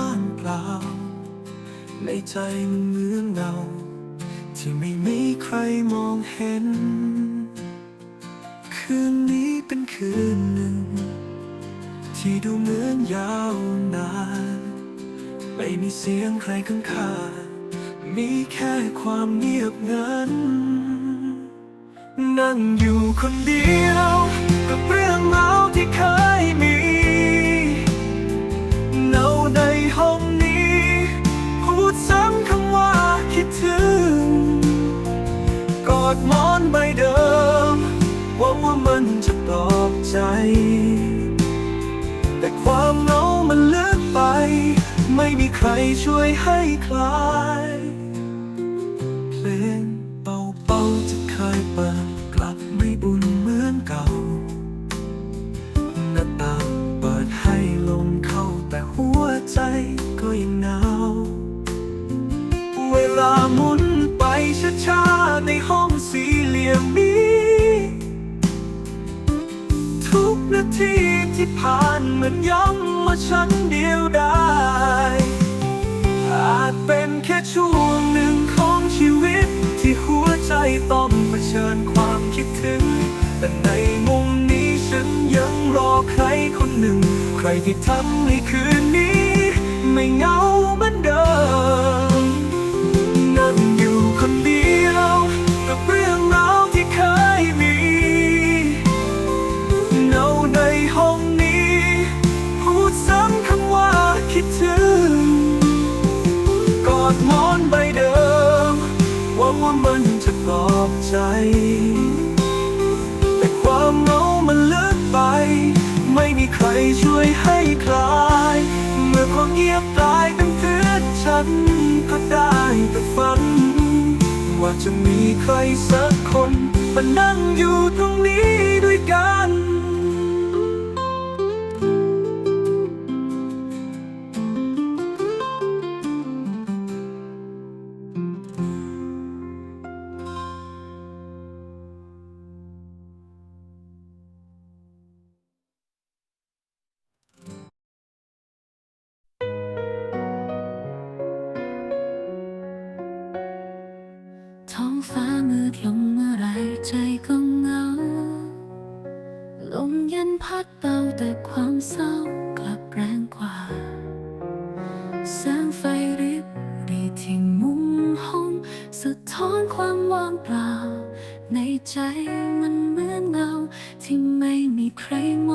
ว่างเปล่า ในใจมันเหมือนเงาที่ไม่มีใครมองเห็น คืนนี้เป็นคืนหนึ่ง ที่ดูเหมือนยาวนาน ไม่มีเสียงใครข้างข้ามีแค่ความเงียบงันนั่งอยู่คนเดียว กับเรื่องเมาที่เคยมี ดหมอนใบเดิมหวังว่ามันจะปลอบใจ แต่ความเหงามันลึกไป ไม่มีใครช่วยให้คลาย นาทีที่ผ่านเหมือนย้ำว่าฉันเดียวได้อาจเป็นแค่ช่วงหนึ่งของชีวิต ที่หัวใจต้องเผชิญความคิดถึง แต่ในมุมนี้ฉันยังรอใครคนหนึ่ง ใครที่ทำให้คืนนี้ ไม่เหงาเหมือนเดิมนั่งอยู่คน วยให้คลาย เมื่อความเงียบกลายเป็นเพื่อนฉันก็ได้แต่ฝัน ว่าจะมีใครสักคนมานั่งอยู่ตรง นพัดเบาแต่ความเศร้ากลับแรงกว่า แสงไฟริบรีที่มุมห้อง สะท้อนความว่างเปล่า ในใจมันเหมือนเงาที่ไม่มีใครม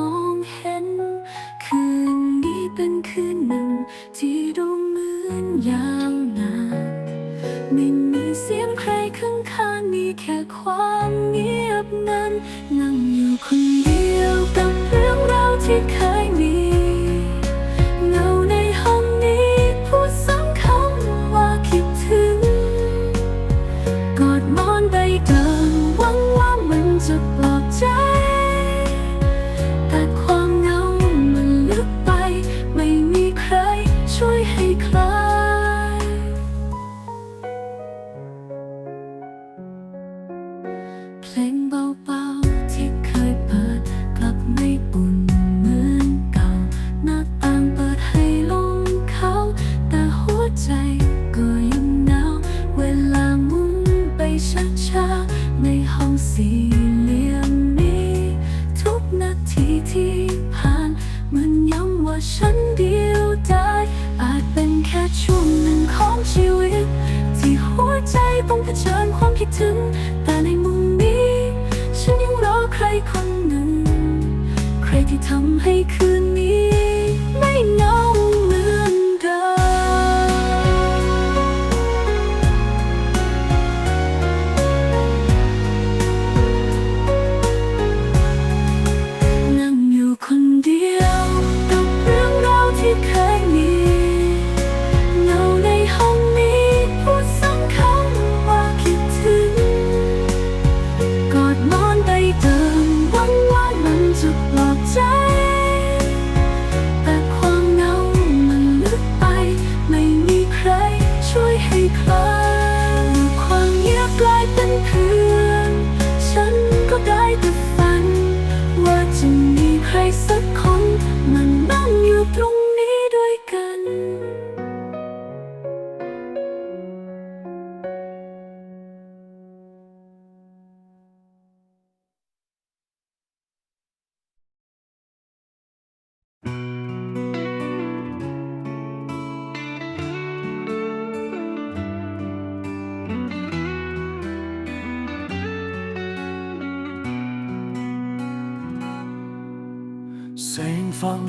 ฟัง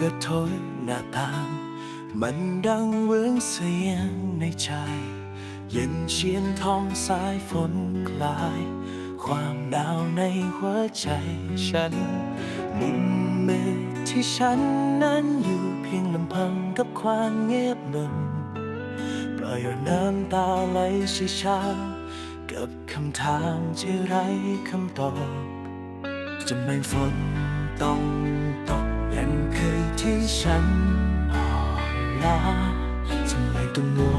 กระทยหน้าต่างมันดังเวืองเสียงในใจ เย็นเชียนท้องสายฝนคลาย ความหนาวในหัวใจฉัน มุมมือที่ฉันนั้นอยู่เพียงลำพังกับความเงียบมึนปล่อยน้ำตาไหลช้ากับคำถามที่ไร้คำตอบจะไม่ฝนต้องตก ที่ฉันอ่อนล้าทำไมต้องโง่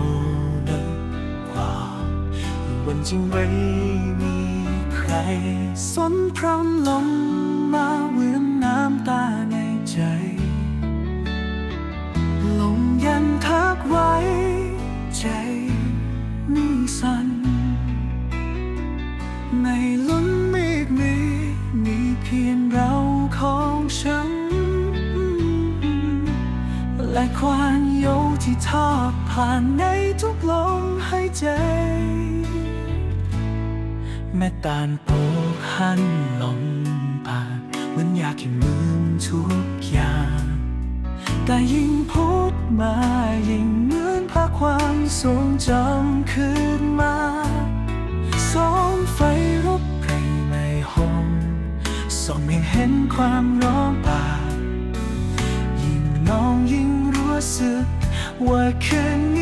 นักกว่าวันจึงไม่มีใคร สนพร้อมลงมาเวือนน้ำตาในใจ ลงยันทักไว้ และความโยที่ทอดผ่านในทุกลมหายใจ แม่ตาลโปกหันลมผ่านเหมือนอยากให้ลืมทุกอย่าง แต่ยิ่งพูดมายิ่งเหมือนพาความทรงจำคืนมาสองไฟรบเพลงในห้องส่องให้เห็นความร้อนปา กว่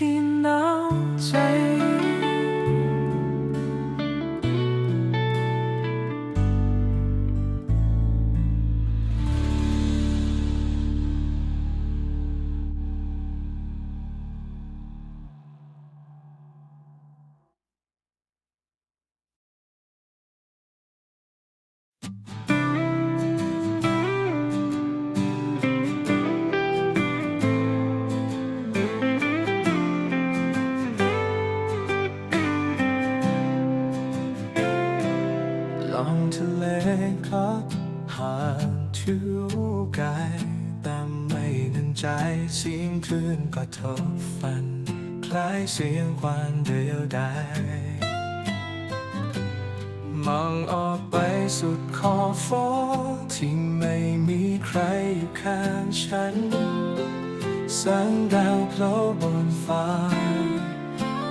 นี่ คลื่นก็ทบฟัน คล้ายเสียงควันเดียวดายมองออกไปสุดขอบฟ้าที่ไม่มีใครอยู่ข้างฉันแสงดาวโผล่บนฟ้า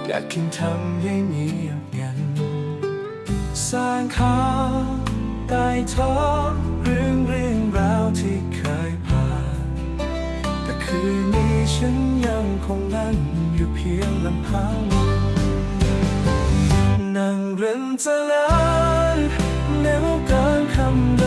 อยากคิดทำให้เงียบงันสร้างขาวใต้ท้องเรื่องเรื่องราวที่เคย คืนนี้ฉันยังคงนั่งอยู่เพียงลำพัง นั่งเรินจะลานแนวการคำเดิ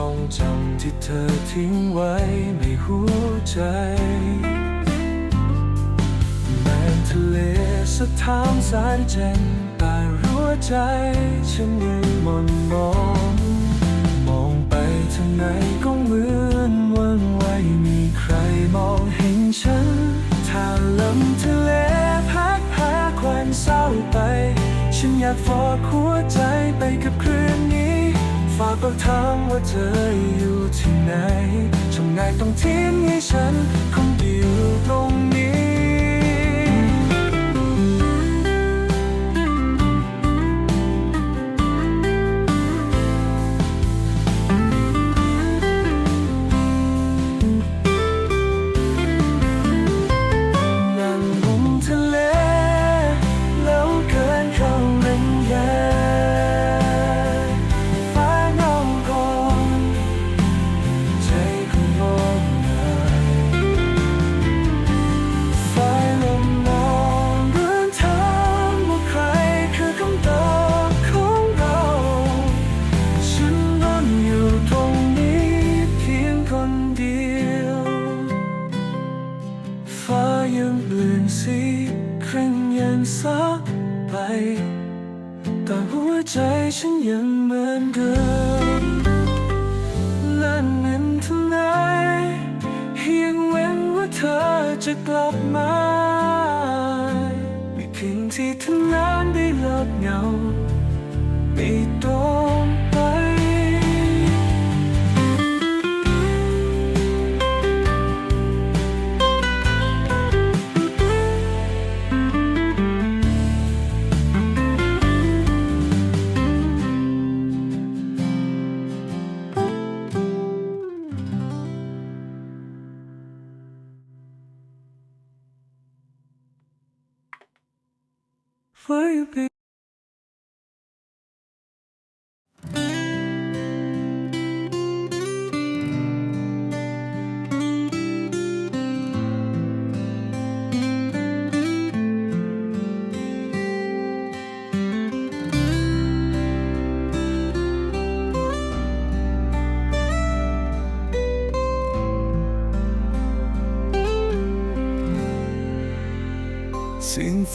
ทรงจำที่เธอทิ้งไว้ในหัวใจแม้ทะเลสะท้านสายแจ่มแต่รู้วใจ ฉันยังมนมองมองไปทางไหนก็เหมือนวันไว้มีใครมองเห็นฉันถ้าลมทะเลพัดพาความเศร้าไป ฉันอยากฝากหัวใจไปกับคืนนี้ ฝากบอกทามว่าเธออยู่ที่ไหนทำไงต้องทิ้งให้ฉันคนเดียวตรงนี้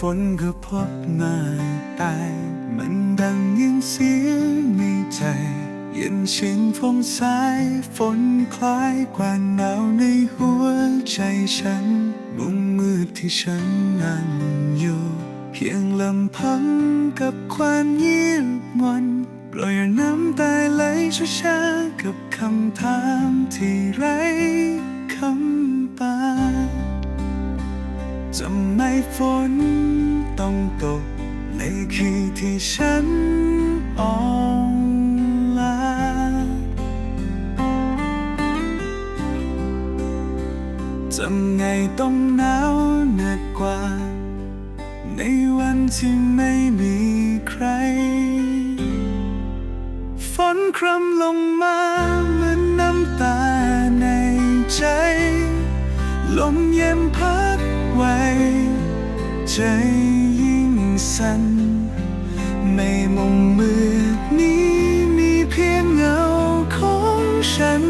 ฝนก็พบมาตายมันดังยินเสียงในใจ เย็นชินฟงสายฝนคล้ายกว่าหนาวในหัวใจฉัน มุมมืดที่ฉันนั่งอยู่ เพียงลำพังกับความเงียบวันปล่อยน้ำตาไหลช้าๆกับคำถามที่ไร้คำปาจะไม่ฝน ต้องตกในคืนที่ฉันอ่อนล้าจะไงต้องหนาวหนักกว่า ในวันที่ไม่มีใคร ฝนครำลงมาเหมือนน้ำตาในใจ ลมเย็นพัดไว้ใจ สั่นไม่มุมมืดนี้มีเพียงเงาของฉัน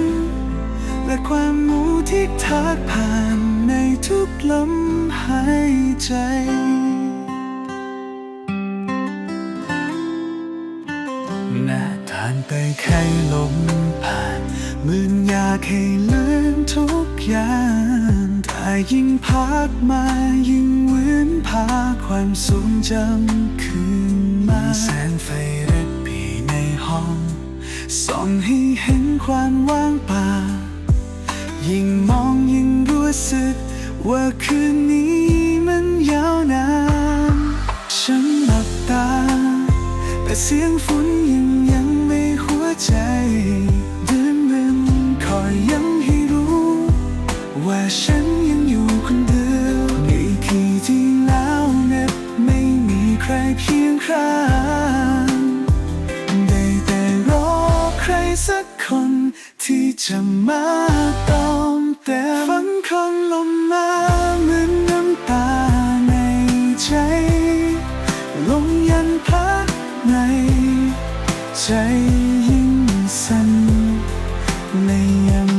และความหมูที่ทักผ่านในทุกลมหายใจหน้าทานไปแค่ลมผ่านเหมือนอยากให้ลืมทุกอย่าง แต่ยิ่งพักมายิ่งเวืนพาความทรงจำคืนมาแสงไฟเร็ดปีในห้องส่องให้เห็นความว่างเปล่ายิ่งมองยิ่งรู้สึก ว่าคืนนี้มันยาวนาน มาตอมเต็มฝังคอลมมาเหมือนน้ำตาในใจ ลมยันพัดใน ใจยิ่งสั่นในยาม